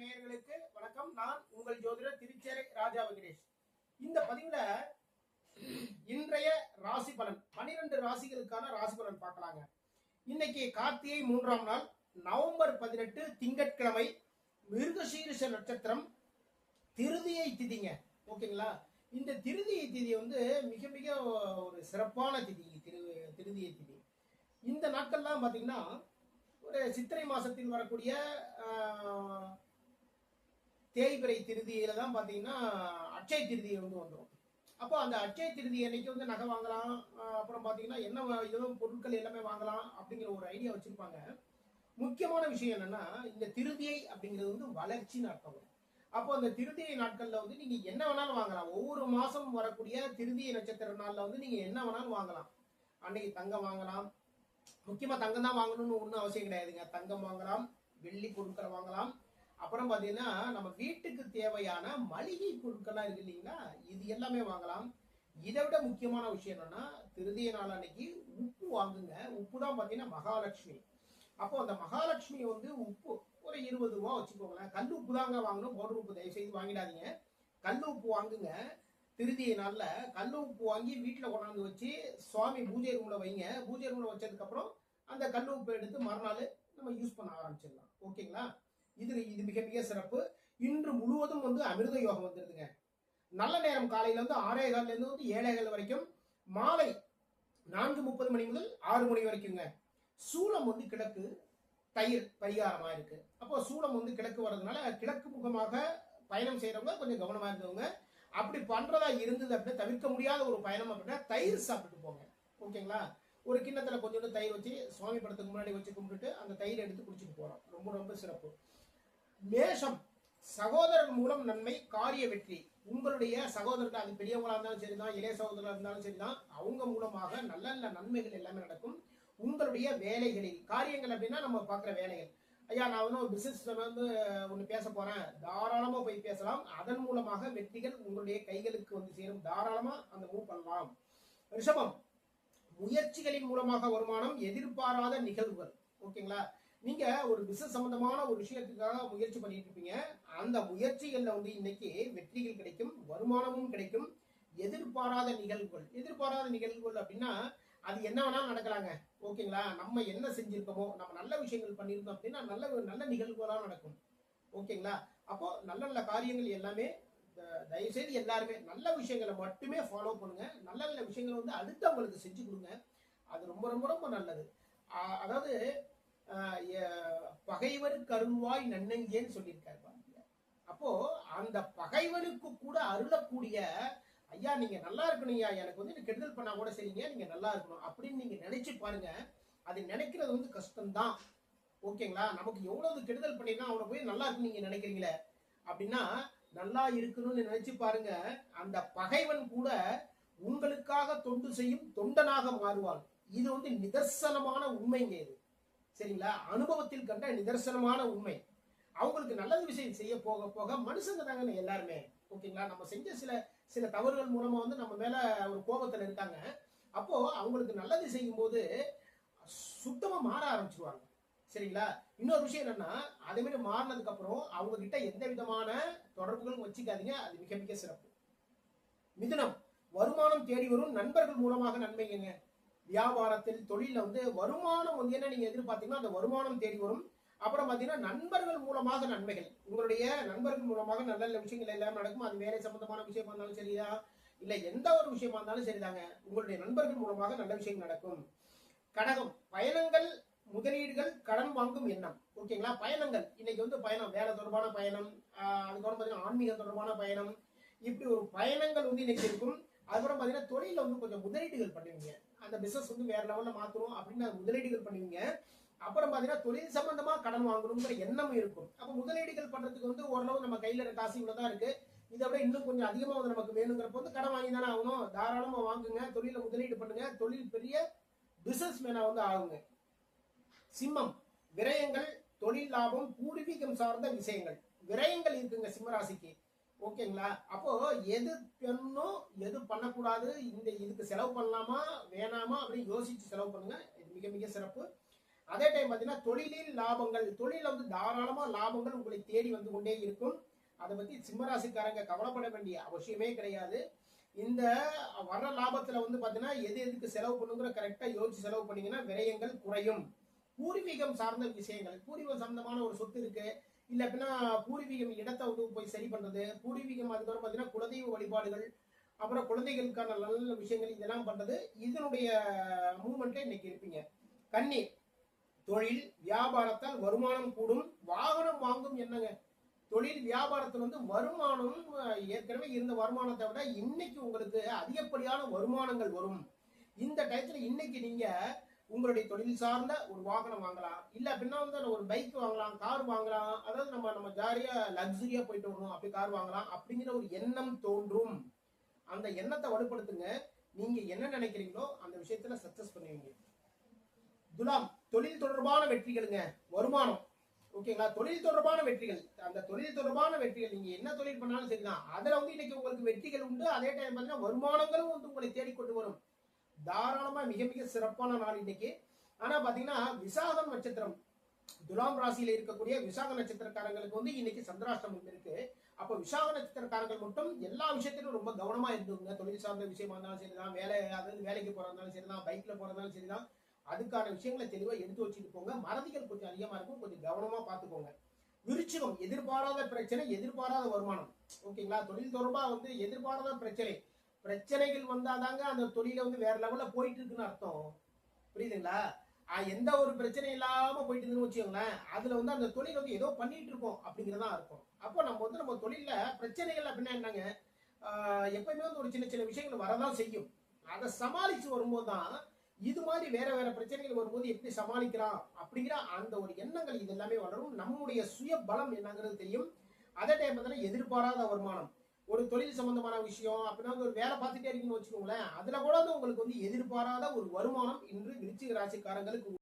நேயர்களுக்கு வணக்கம். நான் உங்கள் ஜோதிடர் திருச்சேரை ராஜா வெங்கடேஷ். இந்த பதிவுல இன்றைய ராசி பலன் பனிரெண்டு ராசிகளுக்கான ராசி பலன் பார்க்கலாங்க. இன்னைக்கு கார்த்திகை மூன்றாம் நாள் நவம்பர் பதினெட்டு திங்கட்கிழமை மிருகசீரிஷ நட்சத்திரம் திருதியை திதிங்க. ஓகேங்களா? இந்த திருதியை திதி வந்து மிக மிக ஒரு சிறப்பான திதி திரு திருதியை திதி. இந்த நாட்கள்லாம் பார்த்தீங்கன்னா ஒரு சித்திரை மாசத்தில் வரக்கூடிய தேய்பிறை திருதியில தான் பார்த்தீங்கன்னா அட்சய திருதியை வந்து வந்துடும் அப்போ அந்த அட்சய திருதி அன்னைக்கு வந்து நகை வாங்கலாம் அப்புறம் பார்த்தீங்கன்னா என்ன ஏதோ பொருட்கள் எல்லாமே வாங்கலாம் அப்படிங்கிற ஒரு ஐடியா வச்சிருப்பாங்க. முக்கியமான விஷயம் என்னன்னா இந்த திருதியை அப்படிங்கிறது வந்து வளர்ச்சின்னு அர்த்தம். அப்போ அந்த திருதியை நாட்கள்ல வந்து நீங்க என்ன வேணாலும் வாங்கலாம். ஒவ்வொரு மாசம் வரக்கூடிய திருதியை நட்சத்திர நாள்ல வந்து நீங்க என்ன வேணாலும் வாங்கலாம். அன்னைக்கு தங்கம் வாங்கலாம். முக்கியமா தங்கம் தான் வாங்கணும்னு ஒன்றும் அவசியம் கிடையாதுங்க. தங்கம் வாங்கலாம் வெள்ளி பொருட்களை வாங்கலாம். அப்புறம் பார்த்தீங்கன்னா நம்ம வீட்டுக்கு தேவையான மளிகை பொருட்கள்லாம் இருக்கு இல்லைங்களா? இது எல்லாமே வாங்கலாம். இதை விட முக்கியமான விஷயம் என்னன்னா திருதிய நாள் அன்னைக்கு உப்பு வாங்குங்க. உப்பு தான் பார்த்தீங்கன்னா மகாலட்சுமி. அப்போ அந்த மகாலட்சுமி வந்து உப்பு ஒரு இருபது ரூபா வச்சுக்கோங்களேன். கல் உப்பு தாங்க வாங்கணும். பவுடர் உப்பு தயவு செய்து வாங்கிடாதீங்க. கல் உப்பு வாங்குங்க. திருதிய நாளில் கல் உப்பு வாங்கி வீட்டில் கொண்டாந்து வச்சு சுவாமி பூஜை ரூமில் வைங்க. பூஜை ரூமில் வச்சதுக்கப்புறம் அந்த கல் உப்பு எடுத்து மறுநாள் நம்ம யூஸ் பண்ண ஆரம்பிச்சிடலாம். ஓகேங்களா இது இது மிக மிக சிறப்பு. இன்று முழுவதும் வந்து அமிர்த யோகம் வந்துருதுங்க. நல்ல நேரம் காலையில வந்து ஆறே காலிலிருந்து வந்து ஏழே கால் வரைக்கும். மாலை நான்கு முப்பது மணி முதல் ஆறு மணி வரைக்குங்க. சூளம் வந்து கிழக்கு தயிர் பரிகாரமாக இருக்கு. அப்போ சூளம் வந்து கிழக்கு வர்றதுனால கிழக்கு முகமாக பயணம் செய்யறவங்க கொஞ்சம் கவனமா இருந்தவங்க. அப்படி பண்றதா இருந்தது அப்படின்னா தவிர்க்க முடியாத ஒரு பயணம் அப்படின்னா தயிர் சாப்பிட்டுட்டு போங்க. ஓகேங்களா? ஒரு கிண்ணத்துல கொஞ்சோண்டு தயிர் வச்சு சுவாமி படத்துக்கு முன்னாடி வச்சு கும்பிட்டுட்டு அந்த தயிர் எடுத்து குடிச்சிட்டு போறோம். ரொம்ப ரொம்ப சிறப்பு. மேஷம் சகோதரர் மூலம் நன்மை காரிய வெற்றி. உங்களுடைய சகோதரர்கள் அது பெரியவங்களா இருந்தாலும் சரிதான் இளைய சகோதரர்களா இருந்தாலும் சரிதான் அவங்க மூலமாக நல்ல நல்ல நன்மைகள் எல்லாமே நடக்கும். உங்களுடைய வேலைகளில் காரியங்கள் அப்படின்னா நம்ம பார்க்குற வேலைகள். ஐயா நான் வந்து ஒரு பிசினஸ் வந்து ஒன்று பேச போறேன். தாராளமாக போய் பேசலாம். அதன் மூலமாக வெற்றிகள் உங்களுடைய கைகளுக்கு வந்து சேரும். தாராளமா அந்த மூவ் பண்ணலாம். ரிஷபம் முயற்சிகளின் மூலமாக வருமானம் எதிர்பாராத நிகழ்வுகள். ஓகேங்களா? நீங்க ஒரு பிசினஸ் சம்பந்தமான ஒரு விஷயத்துக்காக முயற்சி பண்ணிட்டு இருப்பீங்க. அந்த முயற்சிகள்ல வந்து இன்னைக்கு வெற்றிகள் கிடைக்கும் வருமானமும் கிடைக்கும். எதிர்பாராத நிகழ்வுகள் எதிர்பாராத நிகழ்வுகள் அப்படின்னா அது என்ன வேணாலும் நடக்கலாங்க. ஓகேங்களா? நம்ம என்ன செஞ்சிருக்கோமோ நம்ம நல்ல விஷயங்கள் பண்ணியிருக்கோம் அப்படின்னா நல்ல நல்ல நிகழ்வுகளாக நடக்கும். ஓகேங்களா? அப்போ நல்ல நல்ல காரியங்கள் எல்லாமே தயவுசெய்து எல்லாருமே நல்ல விஷயங்களை மட்டுமே ஃபாலோ பண்ணுங்க. நல்ல நல்ல விஷயங்களை வந்து அடுத்தவங்களுக்கு செஞ்சு கொடுங்க. அது ரொம்ப ரொம்ப ரொம்ப நல்லது. அதாவது பகைவருக்கு அருள்வாய் பகைவர் நன்னங்கேன்னு சொல்லியிருக்காரு பாருங்க. அப்போ அந்த பகைவனுக்கு கூட அருளக்கூடிய ஐயா நீங்க நல்லா இருக்கணும்யா எனக்கு வந்து கெடுதல் பண்ணா கூட சரிங்க நீங்க நல்லா இருக்கணும். அப்படின்னு நீங்க நினைச்சு பாருங்க. அது நினைக்கிறது வந்து கஷ்டம்தான். ஓகேங்களா? நமக்கு எவ்வளவு கெடுதல் பண்ணினா அவனை போய் நல்லா இருக்கு நீங்க நினைக்கிறீங்களே? அப்படின்னா நல்லா இருக்கணும்னு நினைச்சு பாருங்க. அந்த பகைவன் கூட உங்களுக்காக தொண்டு செய்யும் தொண்டனாக மாறுவான். இது வந்து நிதர்சனமான உண்மைங்க இது. சரிங்களா? அனுபவத்தில் கண்ட நிதர்சனமான உண்மை. அவங்களுக்கு நல்லது விஷயம் செய்ய போக போக மனுஷங்க தாங்க எல்லாருமே. ஓகேங்களா? நம்ம செஞ்ச சில சில தவறுகள் மூலமா வந்து நம்ம மேல ஒரு கோபத்துல இருக்காங்க. அப்போ அவங்களுக்கு நல்லது செய்யும் போது சுத்தமா மாற ஆரம்பிச்சிருவாங்க. சரிங்களா? இன்னொரு விஷயம் என்னன்னா அதே மாதிரி மாறினதுக்கு அப்புறம் அவங்க கிட்ட எந்த விதமான தொடர்புகளும் வச்சுக்காதீங்க. அது மிக மிக சிறப்பு. மிதுனம். வருமானம் தேடி வரும் நண்பர்கள் மூலமாக நன்மைங்க வியாபாரத்தில் தொழிலில் வந்து வருமானம் வந்து என்ன நீங்க எதிர்பார்த்தீங்கன்னா அந்த வருமானம் தேடி வரும். அப்புறம் பார்த்தீங்கன்னா நண்பர்கள் மூலமாக நன்மைகள். உங்களுடைய நண்பர்கள் மூலமாக நல்ல நல்ல விஷயங்கள் எல்லாம் நடக்கும். அது வேலை சம்பந்தமான விஷயமா இருந்தாலும் சரியா? இல்லை எந்த ஒரு விஷயமா இருந்தாலும் சரிதாங்க. உங்களுடைய நண்பர்கள் மூலமாக நல்ல விஷயம் நடக்கும். கடகம். பயணங்கள் முதலீடுகள் கடன் வாங்கும் எண்ணம். ஓகேங்களா? பயணங்கள். இன்னைக்கு வந்து பயணம். வேலை தொடர்பான பயணம். அதுக்கப்புறம் பார்த்தீங்கன்னா ஆன்மீக தொடர்பான பயணம். இப்படி ஒரு பயணங்கள் வந்து இன்னைக்கு இருக்கும். அதுக்கப்புறம் பார்த்தீங்கன்னா தொழிலில் வந்து கொஞ்சம் முதலீடுகள் பண்ணுவீங்க. அந்த பிசினஸ் வந்து வேற லெவல்ல மாத்தணும் அப்படின்னு முதலீடுகள் பண்ணுவீங்க. அப்புறம் பாத்தீங்கன்னா தொழில் சம்பந்தமா கடன் வாங்கணுங்கிற எண்ணம் இருக்கும். அப்போ முதலீடுகள் பண்றதுக்கு வந்து ஓரளவு நம்ம கையில இருக்க காசு இவ்வளவுதான் இருக்கு. இதை விட இன்னும் கொஞ்சம் அதிகமா வந்து நமக்கு வேணுங்கிறப்ப வந்து கடன் வாங்கி தானே ஆகணும். தாராளமா வாங்குங்க தொழில முதலீடு பண்ணுங்க. தொழில் பெரிய பிசினஸ் மேனா வந்து ஆகுங்க. சிம்மம் விரயங்கள் தொழில் லாபம் பூர்வீகம் சார்ந்த விஷயங்கள். விரயங்கள் இருக்குங்க சிம்மராசிக்கு ஓகேங்களா? அப்போ எது பண்ணணும் எது பண்ணக்கூடாது? இந்த இதுக்கு செலவு பண்ணலாமா? வேணாமா? அப்படின்னு யோசிச்சு செலவு பண்ணுங்க. இது மிக மிக சிறப்பு. அதே டைம் பார்த்தீங்கன்னா தொழிலில் லாபங்கள். தொழிலில் வந்து தாராளமாக லாபங்கள் உங்களை தேடி வந்து கொண்டே இருக்கும். அதை பற்றி சிம்மராசிக்காரங்க கவலைப்பட வேண்டிய அவசியமே கிடையாது. இந்த வர்ற லாபத்தில் வந்து பார்த்தீங்கன்னா எது எதுக்கு செலவு பண்ணுங்கிற கரெக்டாக யோசிச்சு செலவு பண்ணீங்கன்னா விரயங்கள் குறையும். பூர்வீகம் சார்ந்த விஷயங்கள். பூர்வீகம் சம்பந்தமான ஒரு சொத்து இருக்குது இல்ல அப்படின்னா பூர்வீகம் இடத்தை வந்து போய் சரி பண்றது பூர்வீகம் அதுக்கப்புறம் பாத்தீங்கன்னா குலதெய்வ வழிபாடுகள் அப்புறம் குழந்தைகளுக்கான நல்ல நல்ல விஷயங்கள் இதெல்லாம் பண்றது இதனுடைய மூமெண்ட்டே இன்னைக்கு இருப்பீங்க. கன்னி தொழில் வியாபாரத்தால் வருமானம் கூடும் வாகனம் வாங்கும் என்னங்க? தொழில் வியாபாரத்தில் வந்து வருமானம் ஏற்கனவே இருந்த வருமானத்தை விட இன்னைக்கு உங்களுக்கு அதிகப்படியான வருமானங்கள் வரும். இந்த டயத்துல இன்னைக்கு நீங்க உங்களுடைய தொழில் சார்ந்த ஒரு வாகனம் வாங்கலாம். இல்ல அப்படின்னா வந்து ஒரு பைக் வாங்கலாம் கார் வாங்கலாம். அதாவது நம்ம நம்ம ஜாலியா லக்ஸுரியா போயிட்டு வரணும் அப்படி கார் வாங்கலாம் அப்படிங்கிற ஒரு எண்ணம் தோன்றும். அந்த எண்ணத்தை வலுப்படுத்துங்க. நீங்க என்ன நினைக்கிறீங்களோ அந்த விஷயத்துல சக்சஸ் பண்ணுவீங்க. துலாம் தொழில் தொடர்பான வெற்றிகளுங்க. வருமானம். ஓகேங்களா தொழில் தொடர்பான வெற்றிகள். அந்த தொழில் தொடர்பான வெற்றிகள் நீங்க என்ன தொழில் பண்ணாலும் சரிதான். அதுல வந்து இன்னைக்கு உங்களுக்கு வெற்றிகள் உண்டு. அதே டைம் பார்த்தீங்கன்னா வருமானங்களும் வந்து உங்களை தேடிக்கொண்டு வரும். தாராளமா மிக மிக சிறப்பான நாள் இன்னைக்கு. ஆனா பாத்தீங்கன்னா விசாகம் நட்சத்திரம். துலாம் ராசியில இருக்கக்கூடிய விசாக நட்சத்திரக்காரங்களுக்கு வந்து இன்னைக்கு சந்திராஷ்டமம் இருக்கு. அப்ப விசாக நட்சத்திரக்காரர்கள் மட்டும் எல்லா விஷயத்திலும் ரொம்ப கவனமா இருந்துங்க தொழில் சார்ந்த விஷயமா இருந்தாலும் சரிதான். வேலை அதாவது வேலைக்கு போறதாலும் சரிதான். பைக்ல போறதாலும் சரிதான். அதுக்கான விஷயங்களை தெளிவா எடுத்து வச்சுட்டு போங்க. மறதிகள் கொஞ்சம் அதிகமா இருக்கும். கொஞ்சம் கவனமா பார்த்துக்கோங்க விருச்சிகம் எதிர்பாராத பிரச்சனை எதிர்பாராத வருமானம். ஓகேங்களா? தொழில் தொடர்பா வந்து எதிர்பாராத பிரச்சனை. பிரச்சனைகள் வந்தாதாங்க அந்த தொழில வந்து வேற லெவல்ல போயிட்டு இருக்குன்னு அர்த்தம். புரியுதுங்களா? எந்த ஒரு பிரச்சனை இல்லாம போயிட்டு இருக்குன்னு வச்சுக்கோங்களேன் அதுல வந்து அந்த தொழில் வந்து ஏதோ பண்ணிட்டு இருக்கோம் அப்படிங்கறதா இருக்கும் அப்போ நம்ம வந்து நம்ம தொழில பிரச்சனைகள் அப்படின்னா என்னங்க? எப்பயுமே வந்து ஒரு சின்ன சின்ன விஷயங்கள் வரதான் செய்யும். அதை சமாளிச்சு வரும்போது தான் இது மாதிரி வேற வேற பிரச்சனைகள் வரும்போது எப்படி சமாளிக்கிறான் அப்படிங்கிற அந்த ஒரு எண்ணங்கள் இது எல்லாமே வளரும். நம்முடைய சுய பலம் என்னங்கிறது தெரியும். அதே டைம் பார்த்தீங்கன்னா எதிர்பாராத வருமானம். ஒரு தொழில் சம்பந்தமான விஷயம் அப்படின்னா வந்து ஒரு வேலை பார்த்துட்டே இருக்குன்னு வச்சுக்கோங்களேன் அதுல கூட வந்து உங்களுக்கு வந்து எதிர்பாராத ஒரு வருமானம் இன்று விருச்சிக ராசிக்காரங்களுக்கு